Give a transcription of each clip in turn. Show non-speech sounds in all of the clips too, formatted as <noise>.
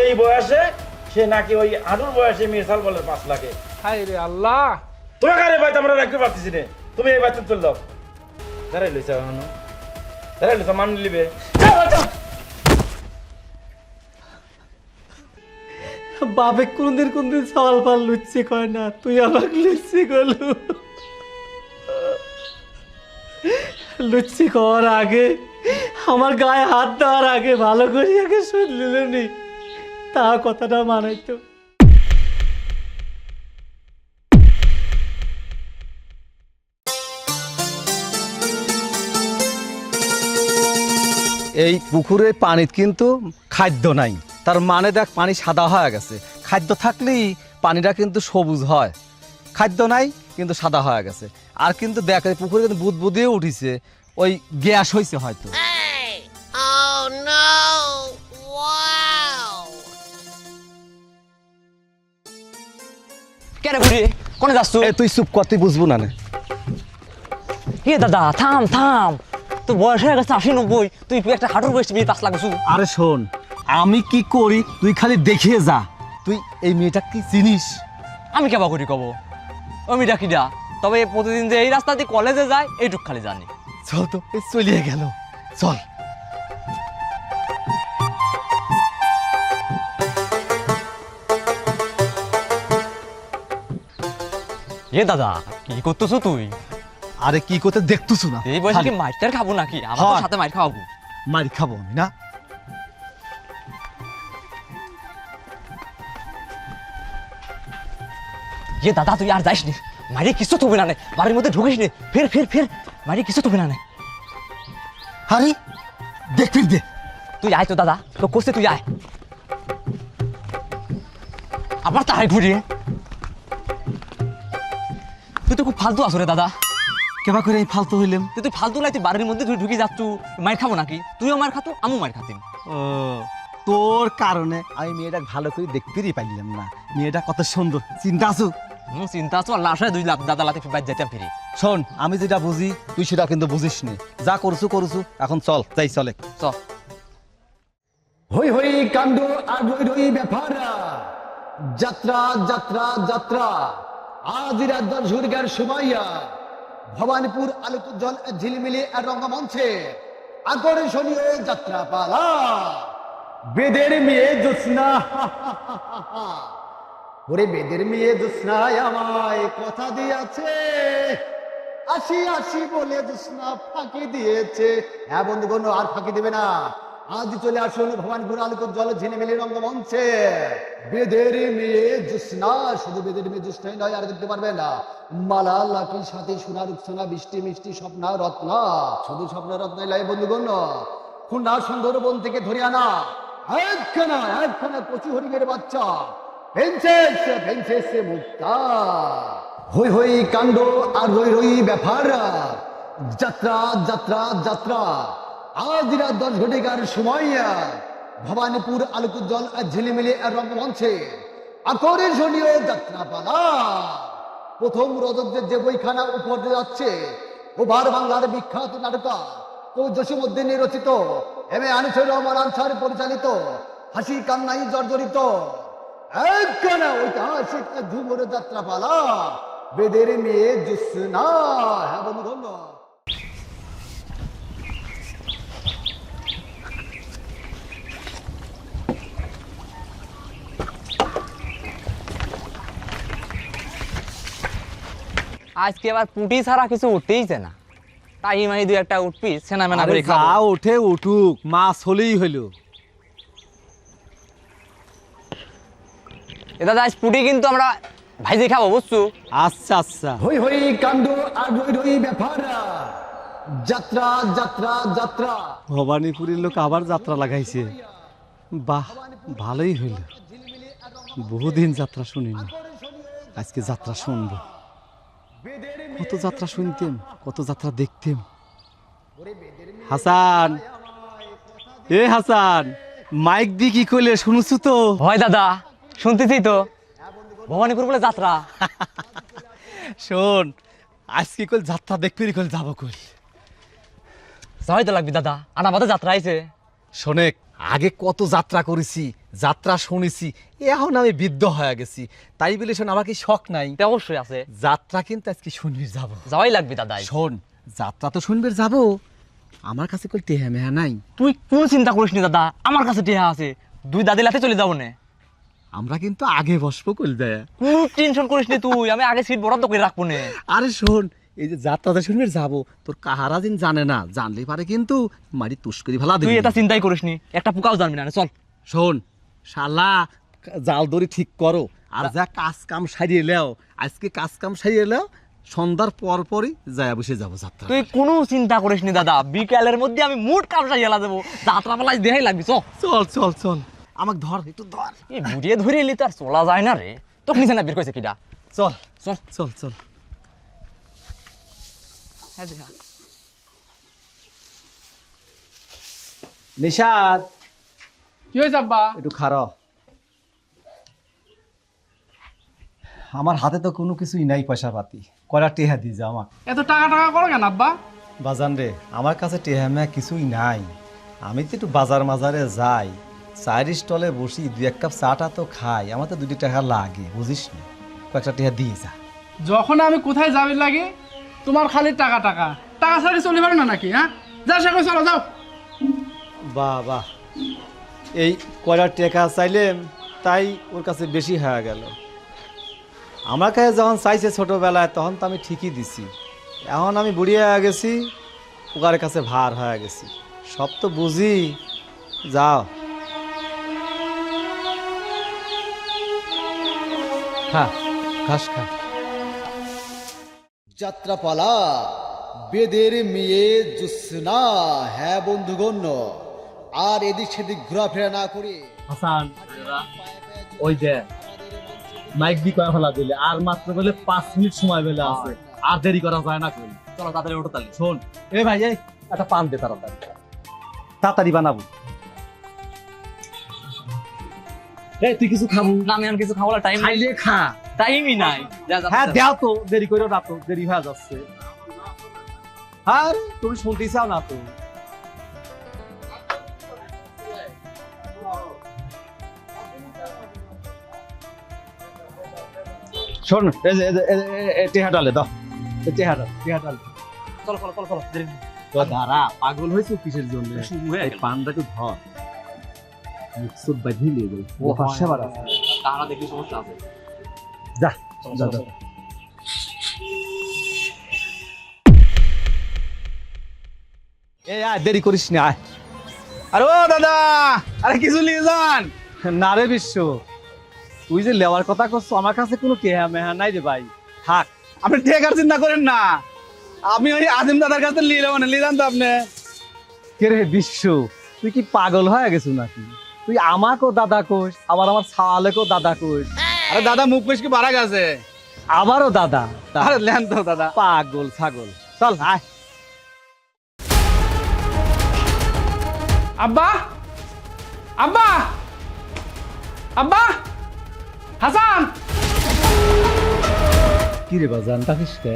এই বয়সে সে নাকি ওই আনুর বয়সে মির্সাল বলে পাঁচ লাখে। হাই রে আল্লাহ! তোমাকে আরে ভাই আমরা রাখতে পারতেছি না। তুমি এই বাচ্চা চল দাও দাঁড়াই লইছে হানু দাঁড়াই লইছে মান লিবে বাবে কোনদিন কোনদিন সওয়াল পাল লুচ্ছি কয় না তুই আমাকে লুচ্ছি করলু। লুচ্ছি করার আগে আমার গায়ে হাত দেওয়ার আগে ভালো করে আগে শুনলিল নি তা কথাটা মানাইতো এই পুকুরে পানিত কিন্তু খাদ্য নাই। তার মানে দেখ, পানি সাদা হয়ে গেছে। খাদ্য থাকলেই পানিটা কিন্তু সবুজ হয়। খাদ্য নাই, কিন্তু সাদা হয়ে গেছে। আর কিন্তু দেখ পুকুরে কিন্তু বুদ বুদিয়ে উঠিছে। ওই গ্যাস হয়েছে হয়তো। কেন ঘুরে কোনে যাচ্ছ? এ তুই চুপ কর তুই বুঝব না। এ দাদা থাম থাম। তোর বয়স হয়ে গেছে আশি নব্বই। তুই একটা হাঁটুর বয়স বিয়ে লাখ বছর আরে শোন আমি কি করি তুই খালি দেখিয়ে যা। তুই এই মেয়েটা কি চিনিস? আমি কেবা করি কব? আমি ডাকি দা তবে প্রতিদিন যে এই রাস্তা দিয়ে কলেজে যায় এইটুক খালি জানি। চল তো চলিয়ে গেল। চল। এ দাদা কি করতেছো তুই? আরে কি করতে দেখতেছ না। এই বয়সে কি মাইটার খাব নাকি? আমার সাথে মাইর খাওয়াবো। মারি খাব আমি না? এ দাদা তুই আর যাইস নি মারি কিছু না বাড়ির মধ্যে ঢুকিস নি। ফের ফের ফের। মারি কিছু তুমি না নে। আরে দেখ ফির দে। তুই আয় তো দাদা। তো করছে তুই আয়। আবার তাই ঘুরিয়ে তুই তো খুব ফালতু আসো রে দাদা। কেবা করে এই ফালতু হইলাম? তুই তুই ফালতু লাই তুই বাড়ির মধ্যে তুই ঢুকে যাচ্ছ মার খাব নাকি? তুইও মার খাতো আমিও মার খাতিম। ও তোর কারণে আমি মেয়েটা ভালো করে দেখতেই পাইলাম না। মেয়েটা কত সুন্দর চিন্তা আছো? হুম চিন্তা আছো আল্লাহ আশায় দুই লাখ দাদা লাতে বাইর যাইতাম ফিরে। শোন আমি যেটা বুঝি তুই সেটা কিন্তু বুঝিস নি। যা করছু করছু এখন চল যাই চলে। চল হই হই কাণ্ড আর রই রই ব্যাপার যাত্রা যাত্রা যাত্রা। আজ রাজ্য সুরগার সুমাইয়া ভবানীপুর আলোকোজ্জ্বল ঝিলিমিলি আর রঙ্গমঞ্চে আকর্ষণীয় যাত্রা পালা বেদের মেয়ে জ্যোৎস্না ওরে বেদের মেয়ে জ্যোৎস্নায় আমায় কথা দিয়েছে। আসি আসি বলে জ্যোৎস্না ফাঁকি দিয়েছে। হ্যাঁ বন্ধুগণ, আর ফাঁকি দেবে না। আজ চলে আসুন ভবানীপুর আলোকর জল ঝিনেমিলি রঙ্গমঞ্চে। বেদের মেয়ে জ্যোৎস্না, শুধু বেদের মেয়ে জ্যোৎস্নাই নয়, আর দেখতে পারবে না মালা লাকি সাথে সোনা রূপসোনা, বৃষ্টি, মিষ্টি, স্বপ্না, রত্না। শুধু স্বপ্ন, রত্নাই লাই বন্ধুগণ খুলনা সুন্দরবন থেকে ধরে আনা একখানা একখানা কচু হরিণের বাচ্চা। ভেঞ্চেস ভেঞ্চেস মুক্তা। হই হই কাণ্ড আর রই রই ব্যাপার। যাত্রা যাত্রা যাত্রা। আজ রাত দশ ঘটিকার সময়, ভবানীপুর আলোকোজ্জ্বল ঝিলিমিলি আর রঙ্গমঞ্চে আকর্ষণীয় যাত্রাপালা। প্রথম রজতদের যে বইখানা উপর দিয়ে যাচ্ছে ওভার বাংলার বিখ্যাত নাটক, ও জসীমুদ্দিনী রচিত এম এ আনিসুর রহমান আনসার পরিচালিত, হাসি কান্নাই জর্জরিত। একখানা ঐতিহাসিক ঝুমুর যাত্রাপালা, বেদের মেয়ে জুসনা। হ্যাঁ বন্ধুগণ। আজকে আবার পুটি ছাড়া কিছু উঠতেইছে না। তাই মানে দুই একটা উঠবি সেনা মেনা করে যা খাব ওঠে উঠুক মাছ হলেই হইল। এ দাদা আজ পুটি কিন্তু আমরা ভাইজে খাব বুঝছ? আচ্ছা আচ্ছা। হই হই কাণ্ড আর রই রই ব্যাপার যাত্রা যাত্রা যাত্রা। ভবানীপুরের লোক আবার যাত্রা লাগাইছে। বাহ ভালোই হইল। বহুদিন যাত্রা শুনিনি। আজকে যাত্রা শুনব। কত যাত্রা শুনতেম কত যাত্রা দেখতেম। হাসান। এ হাসান মাইক দি কি কইলে শুনছু তো? হয় দাদা শুনতেছি তো। ভবানীপুর বলে যাত্রা। <laughs> শোন আজকে কল যাত্রা দেখবি কল যাব কল যাই তো লাগবি দাদা আনা আমাদের যাত্রা আইছে। শোনেক আগে কত যাত্রা করেছি যাত্রা শুনেছি এখন আমি বৃদ্ধ হয়ে গেছি। তাই বলে শোন আমার কি শখ নাই? এটা অবশ্যই আছে। যাত্রা কিন্তু আজকে শুনবি যাব। যাওয়াই লাগবে দাদাই শোন যাত্রা তো শুনবি যাব। আমার কাছে কই টেহা মেহা নাই? তুই কোন চিন্তা করিস নি দাদা আমার কাছে টেহা আছে। দুই দাদি লাতে চলে যাব না। আমরা কিন্তু আগে বসবো কল দেয়। কোন টেনশন করিস নি তুই আমি আগে সিট বরাদ্দ করে রাখব না। আরে শোন এই যে যাত্রাতে শুনবি যাব তোর কাহারা দিন জানে না জানলেই পারে কিন্তু মারি তুস করি ভালা তুই দিবি এটা চিন্তাই করিস নি একটা পোকাও জানবি না চল। শোন শালা জাল দড়ি ঠিক করো আর যা কাজ কাম সারিয়ে লেও আজকে কাজ কাম সারিয়ে লেও সন্ধ্যার পর পরই যায় বসে যাব যাত্রা তুই কোনো চিন্তা করিস নি দাদা বিকালের মধ্যে আমি মুড কাম সাইয়ালা দেবো যাত্রা পালাই দেখাই লাগবি চল। চল চল চল। আমাকে ধর একটু ধর। এই বুড়িয়ে ধরে এলি তো আর চলা যায় না রে তোকে নিচে না বের করেছে কিটা চল চল। চল চল। নিশাদ কি হয়েছে আব্বা? একটু আমার হাতে তো কোনো কিছুই নাই পয়সা পাতি কয়টা টেহা দিয়ে যাও আমাকে এত টাকা টাকা করো কেন আব্বা? বাজান রে আমার কাছে টেহামা কিছুই নাই। আমি তো একটু বাজার মাজারে যাই। চায়ের স্টলে বসি দুই এক কাপ চাটা তো খাই। আমার তো দুটি টাকা লাগে বুঝিস না? কয়েকটা টেহা দিয়ে যা। যখন আমি কোথায় যাবি লাগে তোমার খালি টাকা টাকা। টাকা ছাড়া চলে পারে না নাকি হ্যাঁ? যা সে চলো যাও। বাহ বাহ এই কয়টা টেকা চাইলেম তাই ওর কাছে বেশি হয়ে গেল। আমার কাছে যখন চাইছে ছোটোবেলায় তখন তো আমি ঠিকই দিছি। এখন আমি বুড়িয়ে হয়ে গেছি ওকার কাছে ভার হয়ে গেছি। সব তো বুঝি। যাও। হ্যাঁ ঘাস খা। যাত্রাপালা। বেদের মেয়ে জুসনা। হ্যাঁ বন্ধুগণ আর এদিক সেদিক ঘোরাফেরা না করে। হাসান ওই যে মাইক দি কয়া ফেলা দিলে আর মাত্র বলে পাঁচ মিনিট সময় বেলে আছে। আর দেরি করা যায় না কই চলো তাড়াতাড়ি তাহলে। শোন এ ভাই এই একটা পান দে তাড়াতাড়ি। তাড়াতাড়ি বানাবো। এই তুই কিছু খাব? না আমি আর কিছু খাওয়ার টাইম খাইলে খা। টাইমই নাই। হ্যাঁ দেও তো দেরি করে না তো দেরি হয়ে যাচ্ছে। আর তুমি শুনতে চাও না তো। শোন এই যে- এই যে- এই যে- এই- এই টেহা ডালে দাও এই চেহারা চেহারা চলো চলো চলো চলো দেরি তো দাঁড়া পাগল হয়েছে কিসের জন্য? হয়ে এই ধর। মুখসুদ বাঁধিয়ে নিয়ে গেল ও পাশে বার আছে। তারা দেখি সমস্যা আছে। যা। যা যা। আয় দেরি করিস না আয়। আরে ও দাদা আরে কিছু নিয়ে যান। না রে বিশ্ব তুই যে লেওয়ার কথা করছ আমার কাছে কোনো টেহা মেহা নাই রে ভাই। থাক আপনি ঠেকার চিন্তা করেন না। আমি ওই আজিম দাদার কাছে নিয়ে যাব না নিয়ে যান তো আপনি। কে রে বিশ্ব তুই কি পাগল হয়ে গেছো নাকি? তুই আমাকেও দাদা কোষ আবার আমার সাওয়ালেকেও দাদা কোষ আরে দাদা মুখ কি বাড়া গেছে? আবারও দাদা। আরে লেন তো দাদা। পাগল ছাগল। চল আয়। আব্বা! আব্বা! আব্বা! হাসান! কি রে বাজান তাকিস কে?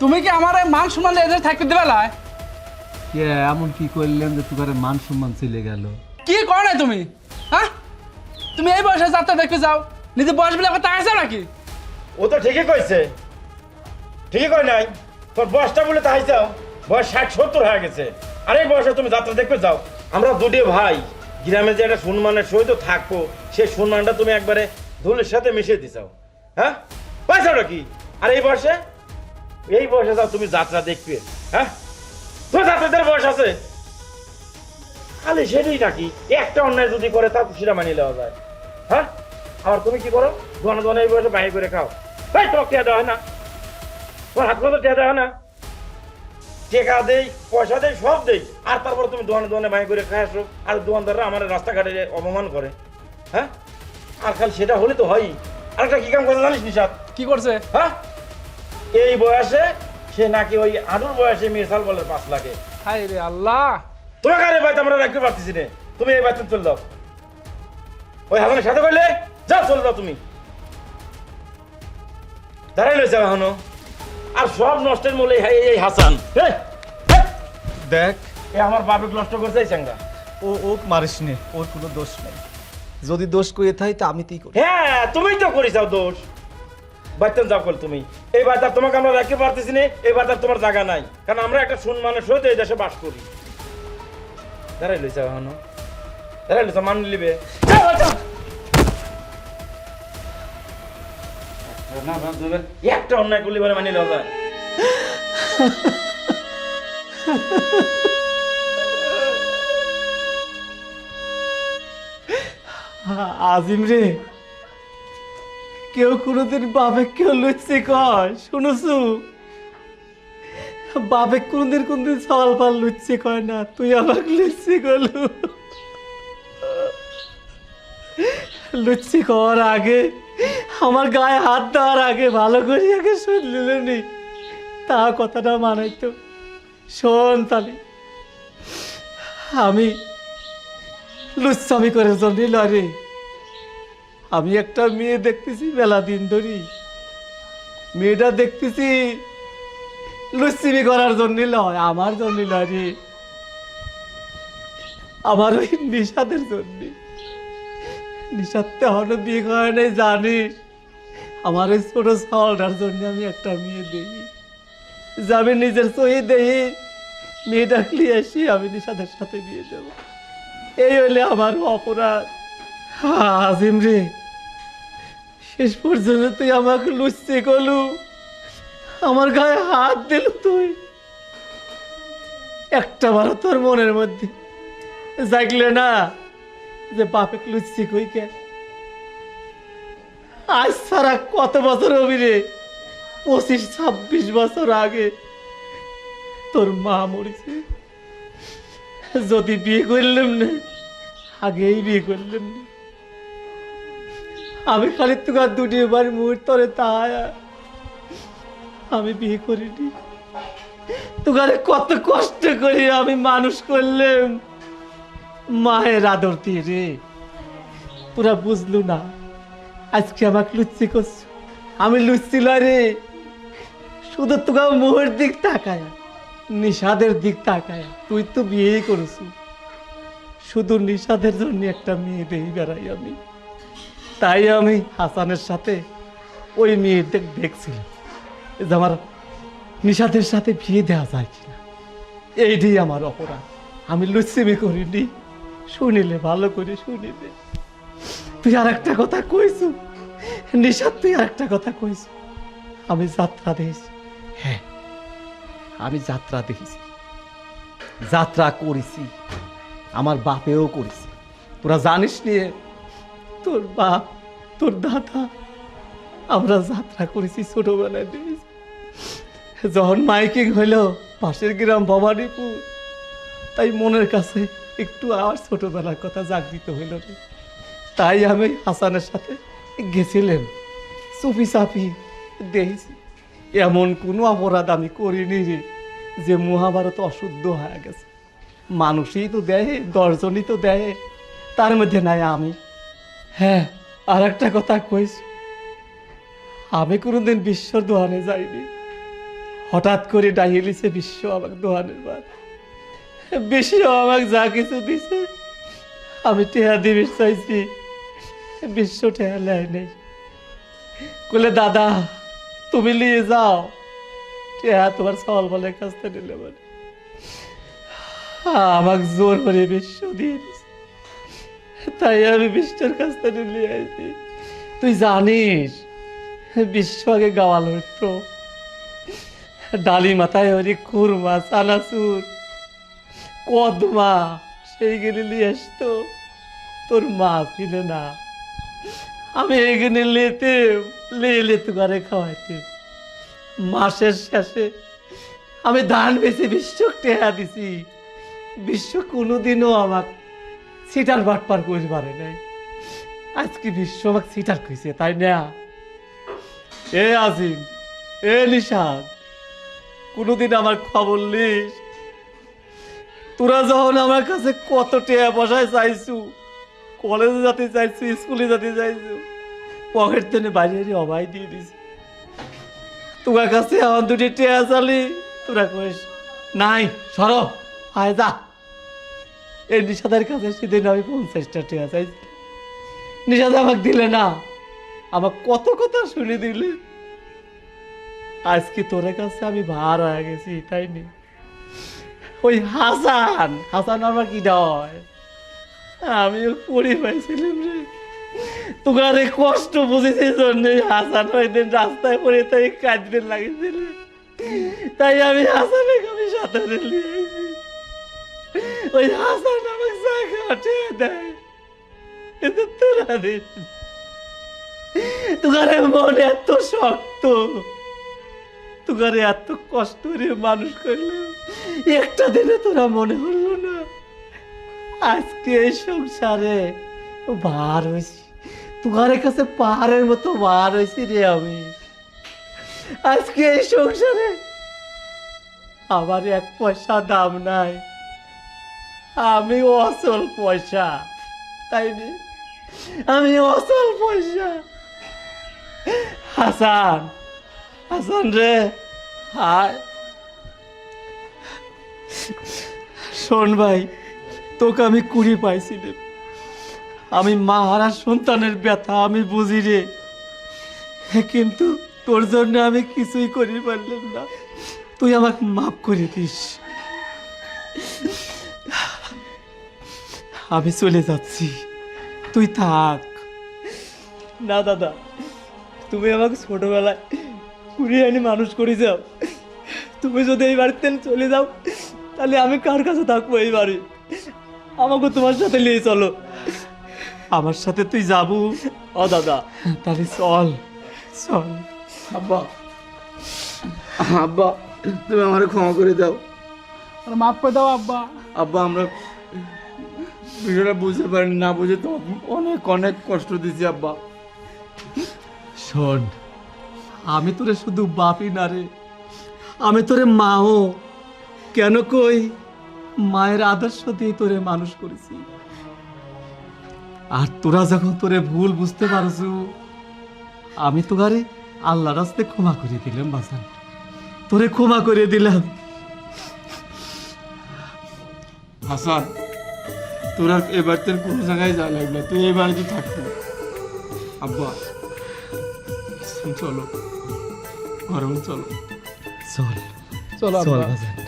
তুমি কি আমার মান সম্মান এদের থাকতে দেবে না কে এমন কি করলেন যে তোর মান সম্মান চলে গেল? কি করো না তুমি? হ্যাঁ? তুমি এই বয়সে যাত্রা দেখতে যাও। নিজে বয়স বলে আবার তাকাইছো নাকি? ও তো ঠিকই কইছে। ঠিকই কই নাই। তোর বয়সটা বলে তাই যাও বয়স ষাট, সত্তর হয়ে গেছে। আর এই বয়সে তুমি যাত্রা দেখতে যাও। আমরা দুটি ভাই, গ্রামে যে একটা সম্মানের সহিত থাকব, সেই সম্মানটা তুমি একবারে ধুলের সাথে মিশিয়ে দিছাও হ্যাঁ? পাইছাও কি? আর এই বয়সে? এই বয়সে যাও, তুমি যাত্রা দেখবে। হ্যাঁ? তোর যাত্রাদের বয়স আছে? খালি সেটাই নাকি? একটা অন্যায় যদি করে তা সেটা মানিয়ে নেওয়া যায়। হ্যাঁ? আর তুমি কি করো? দোয়ানো এই বয়সে বাইরে করে খাও। তাই তোমার টেয়া দেওয়া হয় না। তোমার হাত মতো টেয়া দেওয়া হয় না। টেকা দেই পয়সা দেই সব দেই। আর তারপর তুমি দোয়ানে দোয়ানে বাইরে করে খাই আসো। আর দোয়ানদাররা আমার রাস্তাঘাটে অপমান করে হ্যাঁ? আর খালি সেটা হলে তো হয়ই। আর একটা কি কাম করে জানিস নিশাদ কি করছে? হ্যাঁ? এই বয়সে সে নাকি ওই আডুর বয়সে মির্সাল বলে পাঁচ লাখে। হাই রে আল্লাহ! তোমাকে আর এই বাড়িতে আমরা রাখতে পারতেছি না। তুমি এই বাড়িতে চলে যাও। ওই হাসানের সাথে বললে যাও চলে যাও তুমি। দাঁড়াই লইছে এখনও। আর সব নষ্টের মূলে এই হাসান। দেখ। এ আমার বাপে নষ্ট করছে এই চাঙ্গা ও ও মারিস নে ওর কোনো দোষ নেই। যদি দোষ করে থাই তা আমি তুই করি। হ্যাঁ তুমিই তো করিসাও দোষ। বাইতেন যাও কল তুমি। এই বার্তা তোমাকে আমরা রাখতে পারতেছি না এই বার্তা তোমার জায়গা নাই। কারণ আমরা একটা সুনমানের সহিত এই দেশে বাস করি। দাঁড়াই লইছা এখনও। দাঁড়াই লইছা মান লিবে যাও, যাও। একটা অন্যায় মানে আজিম রে, কেউ কোনোদিন বাপে কেউ লুচি কয়, শুনছু? বাপে কোনদিন কোনদিন সওয়াল পাল লুচি কয় না, তুই আমাকে লুচি করলু। লুচি কর আগে আমার গায়ে হাত দেওয়ার আগে ভালো করে আগে শুনলিল নি। তা কথাটা মানাইতো শোন তালি, আমি লুচ্ছামি করে জন্য লরে আমি একটা মেয়ে দেখতেছি বেলা দিন ধরি। মেয়েটা দেখতেছি লুচ্ছিমি করার জন্য লয়, আমার জন্য লয় রে। আমার ওই নিষাদের জন্য। নিষাদ তেহনো বিয়ে করে নাই, জানিস। আমার ওই ছোট সালটার জন্য আমি একটা মেয়ে দিই। যে আমি নিজের সহি দেই। মেয়ে ডাকলি আসি আমি নিষাদের সাথে বিয়ে দেবো। এই হলে আমার অপরাধ। আজিম রে, শেষ পর্যন্ত তুই আমাকে লুচতে গলু আমার গায়ে হাত দিল তুই। একটা বারো তোর মনের মধ্যে জাগলে না যে বাপে লুচি কই কে? আজ সারা কত বছর রে? পঁচিশ, ছাব্বিশ বছর আগে তোর মা মরেছে। যদি বিয়ে করলাম না, আগেই বিয়ে করলাম না। আমি খালি তোকার দুটি বার মুহূর্তরে তাই আমি বিয়ে করিনি। তোকারে কত কষ্ট করি আমি মানুষ করলাম। মায়ের আদর দিয়ে রে, তোরা বুঝলু না। আজকে আমাকে লুচ্ছি করছ। আমি লুচ্ছি রে। শুধু তোকে মোহের দিক তাকায়, নিষাদের দিক তাকায়। তুই তো বিয়েই করেছু। শুধু নিষাদের জন্য একটা মেয়ে দেই বেড়াই আমি। তাই আমি হাসানের সাথে ওই মেয়েদের দেখছিলাম যে আমার নিষাদের সাথে বিয়ে দেওয়া যায় কিনা। এইটাই আমার অপরাধ। আমি লুচ্ছিমি করিনি। শুনিলে ভালো করে শুনিলে তুই আর একটা কথা কইছু? নিষাদ তুই আর একটা কথা কইছু? আমি যাত্রা দেখেছি হ্যাঁ আমি যাত্রা দেখেছি যাত্রা করেছি আমার বাপেও করেছি। তোরা জানিস নিয়ে তোর বাপ তোর দাদা আমরা যাত্রা করেছি ছোটবেলায় দেখেছি যখন মাইকিং হইল পাশের গ্রাম ভবানীপুর তাই মনের কাছে একটু আর ছোটবেলার কথা জাগৃত হইল রে। তাই আমি হাসানের সাথে গেছিলাম। চুপি চাপি দেখেছি, এমন কোনো অপরাধ আমি করিনি রে যে মহাভারত অশুদ্ধ হয়ে গেছে। মানুষই তো দেয় দশজনই তো দেয় তার মধ্যে নাই আমি। হ্যাঁ আর একটা কথা কইস আমি কোনোদিন বিশ্বর দোহানে যাইনি। হঠাৎ করে ডাইলিছে বিশ্ব আমাকে দোহানের বার বিশ্ব আমাকে যা কিছু দিছে, আমি টেহা দিবি চাইছি। বিশ্ব লেয় নেই। বলে দাদা, তুমি নিয়ে যাও। টেহা তোমার সওয়াল বলের কাছ থেকে নিলে মানে। আমাকে জোর করে বিশ্ব দিয়ে তাই আমি বিশ্বর কাছ থেকে নিয়ে তুই জানিস, বিশ্ব আগে গাওয়াল হতো ডালি মাথায় হরি কুরমা, চানাচুর, কদমা, সেইগুলি নিয়ে আসতো। তোর মা ছিল না। আমি এখানে লেতে লেতু করে খাওয়াইতে। মাসের শেষে আমি ধান বেশি বিশ্ব টেহা দিছি। বিশ্ব কোনোদিনও আমাকে সিটার বাটপার করে পারে নাই। আজকে বিশ্ব আমাকে সিটার কইছে, তাই না? এ আজিম, এ নিশাদ কোনোদিন আমার খবর লিস তোরা যখন আমার কাছে কত টেয়া বসায় চাইছু কলেজে যেতে চাইছু, স্কুলে যেতে চাইছু, পকেট থেকে বাইরে অবাই দিয়ে দিছি। তোমার কাছে আমার দুটি টেয়া চালি, তোরা কইস, নাই, সর, আয় যা। এই নিষাদের কাছে সেদিন আমি পঞ্চাশটা টাকা চাইছি। নিষাদ আমাকে দিলে না, আমার কত কথা শুনে দিলে। আজকে তোর কাছে আমি ভার হয়ে গেছি, তাই নি? ওই হাসান হাসান আমার কি হয় আমিও পড়ে পাইছিলাম রে। তোমার এই কষ্ট বুঝেছি জন্য হাসান ওই দিন রাস্তায় পড়ে তাই কাঁদতে লাগিয়েছিল তাই আমি হাসানের আমি সাঁতারে নিয়ে ওই হাসান আমাকে জায়গা উঠিয়ে দেয়। কিন্তু তোরা দিস তোমার মন এত শক্ত। তোমার এত কষ্ট রে মানুষ করলে, একটা দিনে তোরা মনে হলো না। আজকে সংসারে বার হয়েছি তোমার কাছে পাহাড়ের মতো বার হয়েছি রে আমি। আজকে এই সংসারে আমার এক পয়সা দাম নাই। আমি অসল পয়সা, তাই নি? আমি অসল পয়সা। হাসান হাসান রে, হায়। শোন ভাই তোকে আমি কুড়ি পাইছিলাম আমি মা হারা সন্তানের ব্যথা আমি বুঝি রে। কিন্তু তোর জন্য আমি কিছুই করি পারলাম না। তুই আমাকে মাফ করে দিস। আমি চলে যাচ্ছি। তুই থাক। না দাদা, তুমি আমাকে ছোটবেলায় কুড়িয়ে আনি মানুষ করে যাও। তুমি যদি এই বাড়িতে চলে যাও, তাহলে আমি কার কাছে থাকব এই বাড়ি? আমাকে তোমার সাথে নিয়ে চলো। আমার সাথে তুই যাব। ও দাদা। তাহলে চল চল। আব্বা। আব্বা তুমি আমার ক্ষমা করে দাও। আর মাফ করে দাও আব্বা। আব্বা আমরা বিষয়টা বুঝতে পারি না বুঝে তো অনেক অনেক কষ্ট দিছি আব্বা। শোন আমি তোরে শুধু বাপই না রে। আমি তোরে মাও। কেন কই? মায়ের আদর্শ দিয়ে তোরে মানুষ করেছি। আর তোরা যখন তোরে ভুল বুঝতে পারছু আমি তোগারে আল্লাহ রাস্তে ক্ষমা করে দিলাম বাসান তোরে ক্ষমা করে দিলাম। হাসান তোরা এবার তোর কোনো জায়গায় যা লাগবে তুই এই বাড়িতে থাকবি। আব্বা চলো। ঘরে চলো। চল। চলো চল বাজান।